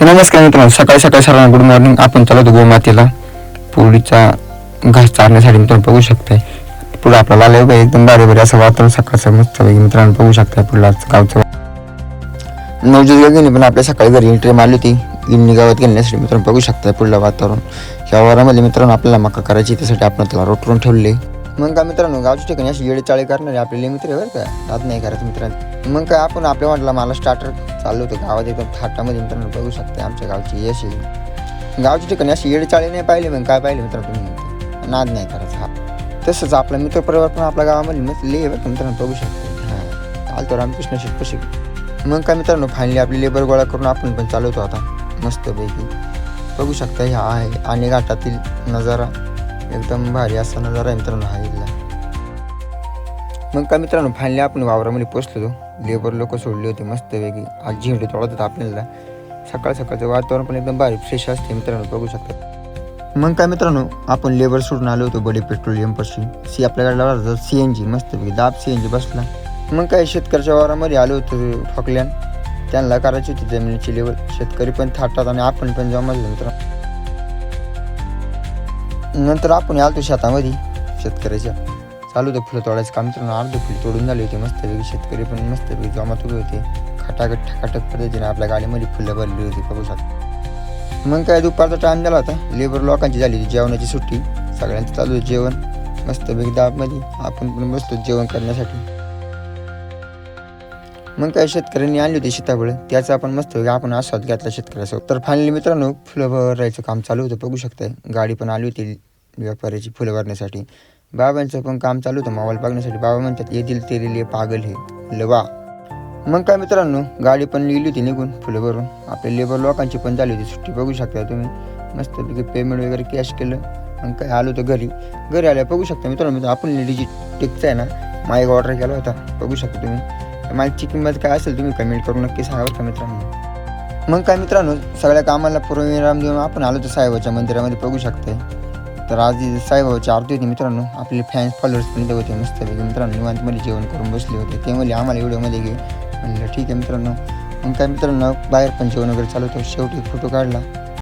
तर नमस्कार मित्रांनो सकाळी सकाळी सर्वांना गुड मॉर्निंग आपण चालवतो गोमातेला पोळीचा घास चारण्यासाठी मित्रांनो बघू शकताय. पुढे आपल्याला आलं एकदम बारे बारे असं वातावरण सकाळचं मस्त पैकी मित्रांनो बघू शकताय पुढला गावचं. नवजोत गेली पण आपल्या सकाळी घरी एंट्री मारली होती. गिन्नी गावात गेल्यासाठी मित्रांनो बघू शकताय पुढलं वातावरण. या वारामध्ये मित्रांनो आपल्याला मका करायची त्यासाठी आपण त्याला रोटरून ठेवले. मग का मित्रांनो गावच्या ठिकाणी अशी येडे चाळे करणारे आपले मित्र आहे बरं का. नाद नाही करायचं मित्रांनो. मग काय आपण आपल्या वाटला मला स्टार्टर चाललो होतं. गावात एकदम थाटामध्ये मित्रांनो बघू शकते आमच्या गावची यश येईल गावच्या ठिकाणी अशी येडचाळी नाही पाहिले मग काय पाहिले मित्रांनो तुम्ही? नाद नाही करायचा हा. तसंच आपला मित्र परिवार पण आपल्या गावामध्ये मग लेबर मित्रांनो बघू शकते. हां. आलतो रामकृष्ण शिकपशी मग काय मित्रांनो फायनली आपली लेबर गोळा करून आपण पण चालवतो आता. मस्तपैकी. बघू शकता ह्या आहे. आणि घाटातील नजारा. एकदम भारी असा नजारा आहे मित्रांनो हा इथला. मग काय मित्रांनो फायनली आपण वावरामध्ये पोचलो लेबर लोक सोडले होते मस्तपैकी. आज झेंडू तोडत होता आपल्याला. सकाळ सकाळचं वातावरण पण एकदम भारी फ्रेश असते मित्रांनो बघू शकतात मग काय मित्रांनो आपण लेबर सोडून आलो होतो बडे पेट्रोलियमपासून सी आपल्याकडे लावला सी एन जी मस्तपैकी दाब सी एन जी बसला. मग काय शेतकऱ्याच्या वावरामध्ये आलो होतो फकल्यान त्यांना करायची होती जमिनीची लेवल शेतकरी पण थाटतात आणि आपण पण जमलं मित्रांनो. नंतर आपण आलतो शेतामध्ये शेतकऱ्याच्या. चालू होतं फुलं तोडायचं काम तर अर्ध फुलं तोडून झाली होती. मस्तपैकी शेतकरी पण मस्तपैकी जमात उभे होते. खटाखट ठाकाटक पद्धतीने आपल्या गाडीमध्ये फुलं भरली होती बघू शकता मग काय दुपारचा टाइम झाला होता. लेबर लोकांची झाली होती जेवणाची सुट्टी. सगळ्यांचं चालू होतं जेवण. मस्तपैकी दाबमध्ये आपण पण बसतो जेवण करण्यासाठी. मग काय शेतकऱ्यांनी आणली होती सीताफळ. त्याचा आपण मस्त आपण आस्वाद घेतला शेतकऱ्यासोबत. तर फायनली मित्रांनो फुलं भरायचं काम चालू होतं. बघू शकताय गाडी पण आली होती व्यापाऱ्याची फुलं भरण्यासाठी. बाबांचं पण काम चालू होतं. मोबाईल बघण्यासाठी बाबा म्हणतात येतील ते लिए पागल हे. लवा मग काय मित्रांनो गाडी पण लिहिली होती निघून फुलं भरून. आपल्या लेबर लोकांची पण झाली होती सुट्टी बघू शकता तुम्ही. मस्तपैकी पेमेंट वगैरे कॅश केलं. मग काय आलो होतं घरी. घरी आल्या बघू शकता मित्रांनो मित्र आपण डिजिट टेकचा आहे ना माईक ऑर्डर केला होता. बघू शकता तुम्ही. माईकची किंमत काय असेल तुम्ही कमेंट करून नक्की सांगा का मित्रांनो. मग काय मित्रांनो सगळ्या कामाला पूर्वविराम देऊन आपण आलो तर साहेबाच्या मंदिरामध्ये बघू शकता तर आज साईबाबाची आरती होती मित्रांनो आपले फॅन्स फॉलोअर्स पण होते मस्त मित्रांनो निवांतमध्ये जेवण करून बसले होते. ते म्हणले आम्हाला व्हिडिओमध्ये घे. म्हणलं ठीक आहे मित्रांनो. मग काय मित्रांनो बाहेर पण जेवण वगैरे चालू होतं. शेवटी फोटो काढला.